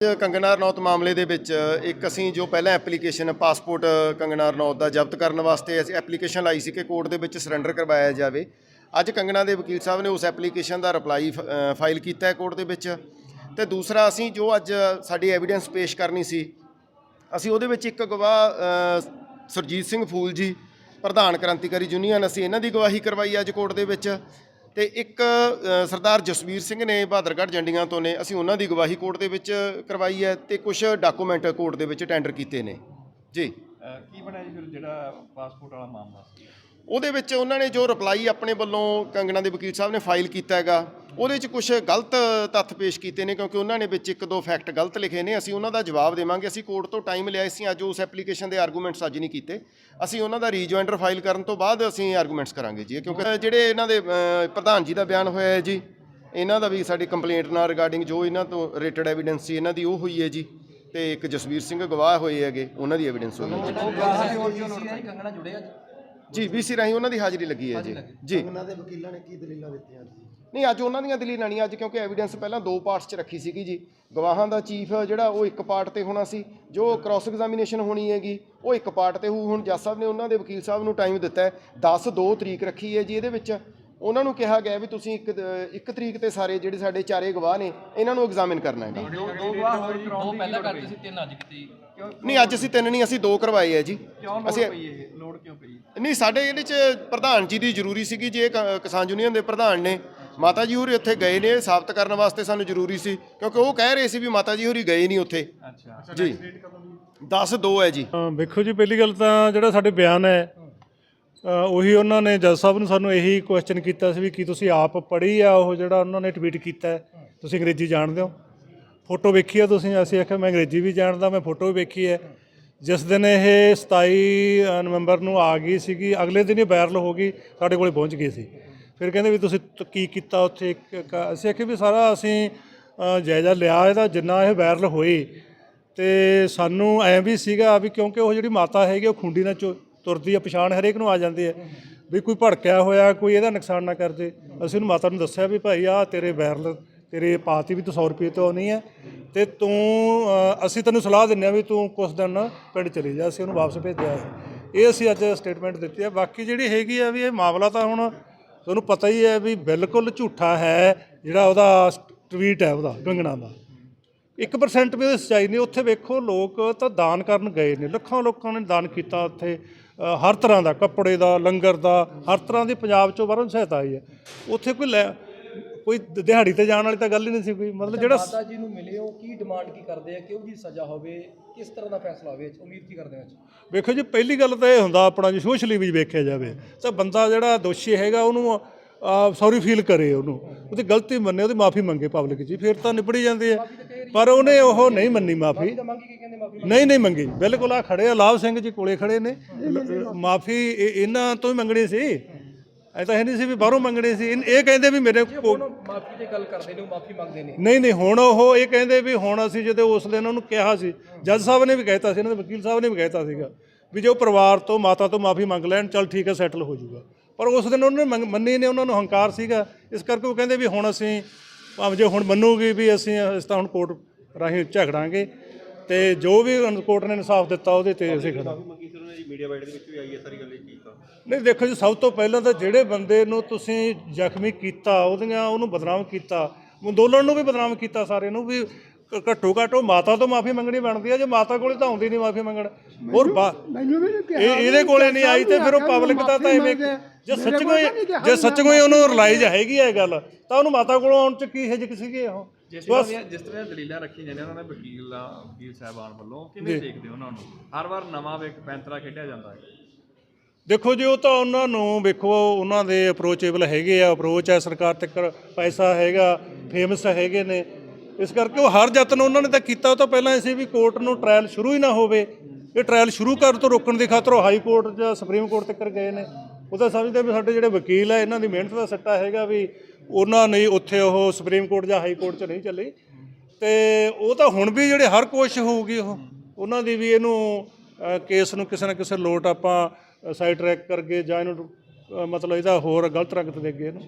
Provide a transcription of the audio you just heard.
ਕੰਗਨਾ ਰਣੌਤ ਮਾਮਲੇ ਦੇ ਵਿੱਚ ਇੱਕ ਅਸੀਂ ਜੋ ਪਹਿਲਾਂ ਐਪਲੀਕੇਸ਼ਨ ਪਾਸਪੋਰਟ ਕੰਗਨਾ ਰਣੌਤ ਦਾ ਜ਼ਬਤ ਕਰਨ ਵਾਸਤੇ ਅਸੀਂ ਐਪਲੀਕੇਸ਼ਨ ਲਾਈ ਸੀ ਕਿ ਕੋਰਟ ਦੇ ਵਿੱਚ ਸਰੈਂਡਰ ਕਰਵਾਇਆ ਜਾਵੇ। ਅੱਜ ਕੰਗਨਾ ਦੇ ਵਕੀਲ ਸਾਹਿਬ ਨੇ ਉਸ ਐਪਲੀਕੇਸ਼ਨ ਦਾ ਰਿਪਲਾਈ ਫਾਈਲ ਕੀਤਾ ਹੈ ਕੋਰਟ ਦੇ ਵਿੱਚ। ਤੇ ਦੂਸਰਾ ਅਸੀਂ ਜੋ ਅੱਜ ਸਾਡੀ ਐਵੀਡੈਂਸ ਪੇਸ਼ ਕਰਨੀ ਸੀ ਅਸੀਂ ਉਹਦੇ ਵਿੱਚ ਇੱਕ ਗਵਾਹ ਅ, ਸੁਰਜੀਤ ਸਿੰਘ ਫੂਲ ਜੀ ਪ੍ਰਧਾਨ ਕ੍ਰਾਂਤੀਕਾਰੀ ਯੂਨੀਅਨ ਅਸੀਂ ਇਹਨਾਂ ਦੀ ਗਵਾਹੀ ਕਰਵਾਈ ਅੱਜ ਕੋਰਟ ਦੇ ਵਿੱਚ। ਤੇ ਇੱਕ ਸਰਦਾਰ ਜਸਵੀਰ ਸਿੰਘ ਨੇ ਬਹਾਦਰਗੜ੍ਹ ਜੰਡੀਆਂ ਤੋਂ ਨੇ, ਅਸੀਂ ਉਹਨਾਂ ਦੀ ਗਵਾਹੀ ਕੋਰਟ ਦੇ ਵਿੱਚ ਕਰਵਾਈ ਹੈ ਤੇ ਕੁਝ ਡਾਕੂਮੈਂਟ ਕੋਰਟ ਦੇ ਵਿੱਚ ਟੈਂਡਰ ਕੀਤੇ ਨੇ। ਜੀ। ਕੀ ਬਣਿਆ ਜੀ ਫਿਰ ਜਿਹੜਾ ਪਾਸਪੋਰਟ ਵਾਲਾ ਮਾਮਲਾ ਸੀ? ਉਹਦੇ ਵਿੱਚ ਉਹਨਾਂ ਨੇ ਜੋ ਰਿਪਲਾਈ ਆਪਣੇ ਵੱਲੋਂ ਕੰਗਣਾ ਦੇ ਵਕੀਲ ਸਾਹਿਬ ਨੇ ਫਾਈਲ ਕੀਤਾ ਹੈਗਾ, ਉਹਦੇ 'ਚ ਕੁਝ ਗਲਤ ਤੱਥ ਪੇਸ਼ ਕੀਤੇ ਨੇ ਕਿਉਂਕਿ ਉਹਨਾਂ ਨੇ ਵਿੱਚ ਇੱਕ ਦੋ ਫੈਕਟ ਗਲਤ ਲਿਖੇ ਨੇ, ਅਸੀਂ ਉਹਨਾਂ ਦਾ ਜਵਾਬ ਦੇਵਾਂਗੇ। ਅਸੀਂ ਕੋਰਟ ਤੋਂ ਟਾਈਮ ਲਿਆ ਸੀ, ਅੱਜ ਉਸ ਐਪਲੀਕੇਸ਼ਨ ਦੇ ਆਰਗੂਮੈਂਟਸ ਅੱਜ ਨਹੀਂ ਕੀਤੇ। ਅਸੀਂ ਉਹਨਾਂ ਦਾ ਰੀਜੁਆਇੰਡਰ ਫਾਈਲ ਕਰਨ ਤੋਂ ਬਾਅਦ ਅਸੀਂ ਆਰਗੂਮੈਂਟਸ ਕਰਾਂਗੇ ਜੀ। ਕਿਉਂਕਿ ਜਿਹੜੇ ਇਹਨਾਂ ਦੇ ਪ੍ਰਧਾਨ ਜੀ ਦਾ ਬਿਆਨ ਹੋਇਆ ਹੈ ਜੀ, ਇਹਨਾਂ ਦਾ ਵੀ ਸਾਡੀ ਕੰਪਲੇਂਟ ਨਾਲ ਰਿਗਾਰਡਿੰਗ ਜੋ ਇਹਨਾਂ ਤੋਂ ਰੇਟਡ ਐਵੀਡੈਂਸ ਸੀ, ਇਹਨਾਂ ਦੀ ਉਹ ਹੋਈ ਹੈ ਜੀ। ਤੇ ਇੱਕ ਜਸਵੀਰ ਸਿੰਘ ਗਵਾਹ ਹੋਏ ਹੈਗੇ, ਉਹਨਾਂ ਦੀ ਐਵੀਡੈਂਸ ਹੋਈ ਹੈ ਕੰਗਣਾ ਜੀ ਬੀਸੀ ਰਾਹੀਂ ਉਹਨਾਂ ਦੀ ਹਾਜ਼ਰੀ ਲੱਗੀ ਹੈ ਜੀ। ਜੀ। ਉਹਨਾਂ ਦੇ ਵਕੀਲਾਂ ਨੇ ਕੀ ਦਲੀਲਾਂ ਦਿੱਤੀਆਂ ਜੀ? ਨਹੀਂ ਅੱਜ ਉਹਨਾਂ ਦੀਆਂ ਦਲੀਲਾਂ ਨਹੀਂ ਅੱਜ ਕਿਉਂਕਿ ਐਵੀਡੈਂਸ ਪਹਿਲਾਂ ਦੋ ਪਾਰਟਸ 'ਚ ਰੱਖੀ ਸੀਗੀ ਜੀ। ਗਵਾਹਾਂ ਦਾ ਚੀਫ ਜਿਹੜਾ ਉਹ ਇੱਕ ਪਾਰਟ ਤੇ ਹੋਣਾ ਸੀ। ਜੋ ਕ੍ਰਾਸ ਐਗਜ਼ਾਮੀਨੇਸ਼ਨ ਹੋਣੀ ਹੈਗੀ ਉਹ ਇੱਕ ਪਾਰਟ ਤੇ ਹੋਊ। ਹੁਣ ਜੱਜ ਸਾਹਿਬ ਨੇ ਉਹਨਾਂ ਦੇ ਵਕੀਲ ਸਾਹਿਬ ਨੂੰ ਟਾਈਮ ਦਿੱਤਾ ਹੈ। 10 2 ਤਰੀਕ ਰੱਖੀ ਹੈ ਜੀ ਇਹਦੇ ਵਿੱਚ। ਉਹਨਾਂ ਨੂੰ ਕਿਹਾ ਗਿਆ ਵੀ ਤੁਸੀਂ ਇੱਕ ਇੱਕ ਤਰੀਕ ਤੇ ਸਾਰੇ ਜਿਹੜੇ ਸਾਡੇ ਚਾਰੇ ਗਵਾਹ ਨੇ ਇਹਨਾਂ ਨੂੰ ਐਗਜ਼ਾਮਿਨ ਕਰਨਾ ਹੈ ਦੋ ਦੋ ਗਵਾਹ ਹੋਏ ਦੋ ਪਹਿਲਾਂ ਕਰਦੇ ਸੀ ਤਿੰਨ ਅੱਜ ਕੀਤੀ ਨਹੀਂ ਅੱਜ ਅਸੀਂ ਤਿੰਨ ਨਹੀਂ ਅਸੀਂ ਦੋ ਕਰਵਾਏ ਹੈ ਜੀ। ਲੋੜ ਕਿਉਂ ਪਈ? ਨਹੀਂ ਸਾਡੇ ਇਹਦੇ ਚ ਪ੍ਰਧਾਨ ਜੀ ਦੀ ਜ਼ਰੂਰੀ ਸੀਗੀ ਜੇ ਕਿਸਾਨ ਯੂਨੀਅਨ ਦੇ ਪ੍ਰਧਾਨ ਨੇ। ਮਾਤਾ ਜੀ ਹੋਰੀ ਉੱਥੇ ਗਏ ਨੇ ਇਹ ਸਾਬਤ ਕਰਨ ਵਾਸਤੇ ਸਾਨੂੰ ਜ਼ਰੂਰੀ ਸੀ ਕਿਉਂਕਿ ਉਹ ਕਹਿ ਰਹੇ ਸੀ ਵੀ ਮਾਤਾ ਜੀ ਹੋਰੀ ਗਏ ਨਹੀਂ ਉੱਥੇ। ਅੱਛਾ। ਜੀ। 10 2 ਹੈ ਜੀ। ਵੇਖੋ ਜੀ ਪਹਿਲੀ ਗੱਲ ਤਾਂ ਜਿਹੜਾ ਸਾਡੇ ਬਿਆਨ ਹੈ ਉਹੀ ਉਹਨਾਂ ਨੇ ਜੱਜ ਸਾਹਿਬ ਨੂੰ ਸਾਨੂੰ ਇਹੀ ਕੁਐਸਚਨ ਕੀਤਾ ਸੀ ਵੀ ਕੀ ਤੁਸੀਂ ਆਪ ਪੜ੍ਹੀ ਆ ਉਹ ਜਿਹੜਾ ਉਹਨਾਂ ਨੇ ਟਵੀਟ ਕੀਤਾ ਹੈ। ਤੁਸੀਂ ਅੰਗਰੇਜ਼ੀ ਜਾਣਦੇ ਹੋ। ਫੋਟੋ ਵੇਖੀ ਆ ਤੁਸੀਂ? ਅਸੀਂ ਆਖਿਆ, ਮੈਂ ਅੰਗਰੇਜ਼ੀ ਵੀ ਜਾਣਦਾ, ਮੈਂ ਫੋਟੋ ਵੀ ਵੇਖੀ ਹੈ। ਜਿਸ ਦਿਨ ਇਹ 27 ਨਵੰਬਰ ਨੂੰ ਆ ਗਈ ਸੀਗੀ, ਅਗਲੇ ਦਿਨ ਹੀ ਵਾਇਰਲ ਹੋ ਗਈ, ਸਾਡੇ ਕੋਲੇ ਪਹੁੰਚ ਗਈ ਸੀ। ਫਿਰ ਕਹਿੰਦੇ ਵੀ ਤੁਸੀਂ ਕੀ ਕੀਤਾ ਉੱਥੇ? ਕ- ਅਸੀਂ ਆਖਿਆ ਵੀ ਸਾਰਾ ਅਸੀਂ ਜਾਇਜ਼ਾ ਲਿਆ ਇਹਦਾ, ਜਿੰਨਾ ਇਹ ਵਾਇਰਲ ਹੋਈ। ਤੇ ਸਾਨੂੰ ਐਂ ਵੀ ਸੀਗਾ ਵੀ ਕਿਉਂਕਿ ਉਹ ਜਿਹੜੀ ਮਾਤਾ ਹੈਗੀ, ਉਹ ਖੁੰਡੀ ਨਾਲ ਚੁ- ਤੁਰਦੀ ਆ, ਪਛਾਣ ਹਰੇਕ ਨੂੰ ਆ ਜਾਂਦੀ ਹੈ। ਵੀ ਕੋਈ ਭੜਕਿਆ ਹੋਇਆ, ਕੋਈ ਇਹਦਾ ਨੁਕਸਾਨ ਨਾ ਕਰ ਦੇ। ਅਸੀਂ ਉਹਨੂੰ ਮਾਤਾ ਨੂੰ ਦੱਸਿਆ ਵੀ ਭਾਈ ਆ ਤੇਰੇ ਵਾਇਰਲ ਤੇਰੇ ਪਾਤੀ ਵੀ ਤੂੰ 100 ਰੁਪਏ ਤੋਂ ਨਹੀਂ ਹੈ। ਤੇ ਤੂੰ ਅਸੀਂ ਤੈਨੂੰ ਸਲਾਹ ਦਿੰਨੇ ਆ ਵੀ ਤੂੰ ਕੁਝ ਦਿਨ ਪਿੰਡ ਚਲੀ ਜਾ, ਅਸੀਂ ਉਹਨੂੰ ਵਾਪਸ ਭੇਜਿਆ ਇਹ ਅਸੀਂ ਅੱਜ ਸਟੇਟਮੈਂਟ ਦਿੱਤੀ ਹੈ। ਬਾਕੀ ਜਿਹੜੀ ਹੈਗੀ ਆ ਵੀ ਇਹ ਮਾਮਲਾ ਤਾਂ ਹੁਣ ਤੁਹਾਨੂੰ ਪਤਾ ਹੀ ਹੈ ਵੀ ਬਿਲਕੁਲ ਝੂਠਾ ਹੈ, ਜਿਹੜਾ ਉਹਦਾ ਟਵੀਟ ਹੈ ਉਹਦਾ, ਗੰਗਣਾ ਦਾ। 1% ਵੀ ਉਹਦੀ ਸੱਚਾਈ ਨਹੀਂ, ਉੱਥੇ ਵੇਖੋ ਲੋਕ ਤਾਂ ਦਾਨ ਕਰਨ ਗਏ ਨੇ, ਲੱਖਾਂ ਲੋਕਾਂ ਨੇ ਦਾਨ ਕੀਤਾ ਉੱਥੇ। ਹਰ ਤਰ੍ਹਾਂ ਦਾ ਕੱਪੜੇ ਦਾ ਲੰਗਰ ਦਾ ਹਰ ਤਰ੍ਹਾਂ ਦੀ ਪੰਜਾਬ ਚੋਂ ਬਾਹਰੋਂ ਸਹਾਇਤਾ ਆਈ ਹੈ। ਉੱਥੇ ਕੋਈ ਲੈ ਕੋਈ ਦਿਹਾੜੀ ਤੇ ਜਾਣ ਵਾਲੀ ਤਾਂ ਗੱਲ ਹੀ ਨਹੀਂ ਸੀ ਕੋਈ ਮਤਲਬ ਜਿਹੜਾ ਮਾਤਾ ਜੀ ਨੂੰ ਮਿਲੇ ਹੋ ਕੀ ਡਿਮਾਂਡ ਕੀ ਕਰਦੇ ਆ ਕਿਹੋ ਜੀ ਸਜ਼ਾ ਹੋਵੇ ਕਿਸ ਤਰ੍ਹਾਂ ਦਾ ਫੈਸਲਾ ਹੋਵੇ ਉਮੀਦ ਕੀ ਕਰਦੇ ਅੱਜ? ਵੇਖੋ ਜੀ ਪਹਿਲੀ ਗੱਲ ਤਾਂ ਇਹ ਹੁੰਦਾ ਆਪਣਾ ਜੀ ਸੋਸ਼ਲੀ ਵੀ ਵੇਖਿਆ ਜਾਵੇ ਤਾਂ ਬੰਦਾ ਜਿਹੜਾ ਦੋਸ਼ੀ ਹੈਗਾ ਉਹਨੂੰ ਸੌਰੀ ਫੀਲ ਕਰੇ ਉਹਨੂੰ ਉਹਦੀ ਗਲਤੀ ਮੰਨੇ ਉਹਦੀ ਮਾਫੀ ਮੰਗੇ ਪਬਲਿਕ ਜੀ ਫਿਰ ਤਾਂ ਨਿਬੜੀ ਜਾਂਦੀ ਹੈ। ਪਰ ਉਹਨੇ ਉਹ ਨਹੀਂ ਮੰਨੀ ਮਾਫੀ। ਨਹੀਂ ਨਹੀਂ ਮੰਗੀ। ਬਿਲਕੁਲ ਆ ਖੜੇ ਆ, ਲਾਭ ਸਿੰਘ ਜੀ ਕੋਲੇ ਖੜੇ ਨੇ। ਮਾਫੀ ਇਹਨਾਂ ਤੋਂ ਹੀ ਮੰਗਣੀ ਸੀ। ਐ ਤਾਂ ਇਹ ਨਹੀਂ ਸੀ ਵੀ ਬਾਹਰੋਂ ਮੰਗਣੀ ਸੀ। ਇਹ ਇਹ ਕਹਿੰਦੇ ਵੀ ਮੇਰੇ ਕੋ ਮਾਫੀ ਦੀ ਗੱਲ ਕਰਦੇ ਨੇ ਮਾਫੀ ਮੰਗਦੇ ਨੇ ਨਹੀਂ ਨਹੀਂ, ਹੁਣ ਉਹ ਇਹ ਕਹਿੰਦੇ ਵੀ ਹੁਣ ਅਸੀਂ ਜਦੋਂ ਉਸ ਦਿਨ ਉਹਨੂੰ ਕਿਹਾ ਸੀ, ਜੱਜ ਸਾਹਿਬ ਨੇ ਵੀ ਕਹਿਤਾ ਸੀ, ਇਹਨਾਂ ਦੇ ਵਕੀਲ ਸਾਹਿਬ ਨੇ ਵੀ ਕਹਿਤਾ ਸੀਗਾ ਵੀ ਜੇ ਉਹ ਪਰਿਵਾਰ ਤੋਂ ਮਾਤਾ ਤੋਂ ਮਾਫੀ ਮੰਗ ਲੈਣ, ਚਲ ਠੀਕ ਹੈ, ਸੈਟਲ ਹੋ ਜਾਊਗਾ। ਪਰ ਉਸ ਦਿਨ ਉਹਨਾਂ ਨੇ ਮੰਗ- ਮੰਨੀ ਨੇ ਉਹਨਾਂ ਨੂੰ ਹੰਕਾਰ ਸੀਗਾ। ਇਸ ਕਰਕੇ ਉਹ ਕਹਿੰਦੇ ਵੀ ਹੁਣ ਅਸੀਂ ਭਾਵੇਂ ਜੇ ਹੁਣ ਮੰਨੂਗੀ ਵੀ ਅਸੀਂ ਇਸ ਤਾਂ ਹੁਣ ਕੋਰਟ ਰਾਹੀਂ ਝਗੜਾਂਗੇ ਤੇ ਜੋ ਵੀ ਕੋਰਟ ਨੇ ਇਨਸਾਫ ਦਿੱਤਾ ਉਹਦੇ ਤੇ ਅਸੀਂ ਖੜਾ ਨਹੀਂ ਦੇਖੋ ਜੀ ਸਭ ਤੋਂ ਪਹਿਲਾਂ ਤਾਂ ਜਿਹੜੇ ਬੰਦੇ ਨੂੰ ਤੁਸੀਂ ਜ਼ਖਮੀ ਕੀਤਾ ਉਹਦੀਆਂ ਉਹਨੂੰ ਬਦਨਾਮ ਕੀਤਾ ਅੰਦੋਲਨ ਨੂੰ ਵੀ ਬਦਨਾਮ ਕੀਤਾ ਸਾਰੇ ਨੂੰ ਵੀ ਘ- ਘੱਟੋ ਘੱਟ ਉਹ ਮਾਤਾ ਤੋਂ ਮਾਫੀ ਮੰਗਣੀ ਬਣਦੀ ਹੈ ਜੇ ਮਾਤਾ ਕੋਲੇ ਤਾਂ ਆਉਂਦੀ ਨਹੀਂ ਮਾਫੀ ਮੰਗਣ। ਹੋਰ ਬਾ- ਮੈਨੂੰ ਵੀ ਨਹੀਂ ਕਿਹਾ ਇਹ ਇਹਦੇ ਕੋਲੇ ਨਹੀਂ ਆਈ ਤੇ ਫਿਰ ਉਹ ਪਬਲਿਕ ਦਾ ਤਾਂ ਐਵੇਂ ਜੇ ਸੱਚਮੁੱਚ ਹੀ- ਜੇ ਸੱਚਮੁੱਚ ਹੀ ਉਹਨੂੰ ਰਿਲਾਈਜ਼ ਹੈਗੀ ਹੈ ਗੱਲ ਤਾਂ ਉਹਨੂੰ ਮਾਤਾ ਕੋਲੋਂ ਆਉਣ ਚ ਕੀ ਹਿਜਕ ਸੀਗੀ ਉਹ? ਜਿਸ ਤਰ੍ਹਾਂ ਦੀਆਂ ਜਿਸ ਤਰ੍ਹਾਂ ਦੀਆਂ ਦਲੀਲਾਂ ਰੱਖੀਆਂ ਜਾਂਦੀਆਂ ਉਹਨਾਂ ਦੇ ਵਕੀਲ ਵਕੀਲ ਸਾਹਿਬਾਨ ਵੱਲੋਂ ਕਿਵੇਂ ਦੇਖਦੇ ਹੋ ਉਹਨਾਂ ਨੂੰ? ਹਰ ਵਾਰ ਨਵਾਂ ਵੇਖ ਪੈਂਤਰਾ ਖੇਡਿਆ ਜਾਂਦਾ ਹੈ। ਦੇਖੋ ਜੀ ਉਹ ਤਾਂ ਉਹਨਾਂ ਨੂੰ ਵੇਖੋ ਉਹਨਾਂ ਦੇ ਅਪਰੋਚੇਬਲ ਹੈਗੇ ਆ ਅਪਰੋਚ ਹੈ ਸਰਕਾਰ ਤੱਕ ਪੈਸਾ ਹੈਗਾ ਫੇਮਸ ਹੈਗੇ ਨੇ। ਇਸ ਕਰਕੇ ਉਹ ਹਰ ਯਤਨ ਉਹਨਾਂ ਨੇ ਤਾਂ ਕੀਤਾ, ਉਹ ਤਾਂ ਪਹਿਲਾਂ ਇਹ ਸੀ ਵੀ ਕੋਰਟ ਨੂੰ ਟ੍ਰਾਇਲ ਸ਼ੁਰੂ ਹੀ ਨਾ ਹੋਵੇ। ਇਹ ਟ੍ਰਾਇਲ ਸ਼ੁਰੂ ਕਰਨ ਤੋਂ ਰੋਕਣ ਦੀ ਖਾਤਰ ਉਹ ਹਾਈ ਕੋਰਟ ਜਾਂ ਸੁਪਰੀਮ ਕੋਰਟ ਤੱਕ ਗਏ ਨੇ। ਉਹ ਤਾਂ ਸਮਝਦੇ ਵੀ ਸਾਡੇ ਜਿਹੜੇ ਵਕੀਲ ਆ, ਇਹਨਾਂ ਦੀ ਮਿਹਨਤ ਦਾ ਸੱਟਾ ਹੈਗਾ ਵੀ ਉਹਨਾਂ ਨੇ ਉੱਥੇ ਉਹ ਸੁਪਰੀਮ ਕੋਰਟ ਜਾਂ ਹਾਈ ਕੋਰਟ 'ਚ ਨਹੀਂ ਚੱਲੇ। ਤੇ ਉਹ ਤਾਂ ਹੁਣ ਵੀ ਜਿਹੜੇ ਹਰ ਕੋਸ਼ਿਸ਼ ਹੋਊਗੀ ਉਹ, ਉਹਨਾਂ ਦੀ ਵੀ ਇਹਨੂੰ ਕੇਸ ਨੂੰ ਕਿਸੇ ਨਾ ਕਿਸੇ ਲੋਟ ਆਪਾਂ ਸਾਈਡ ਟਰੈਕ ਕਰਕੇ ਜਾਂ ਇਹਨੂੰ ਮਤਲਬ ਇਹਦਾ ਹੋਰ ਗਲਤ ਰੰਗਤ ਦੇ ਅੱਗੇ ਇਹਨੂੰ।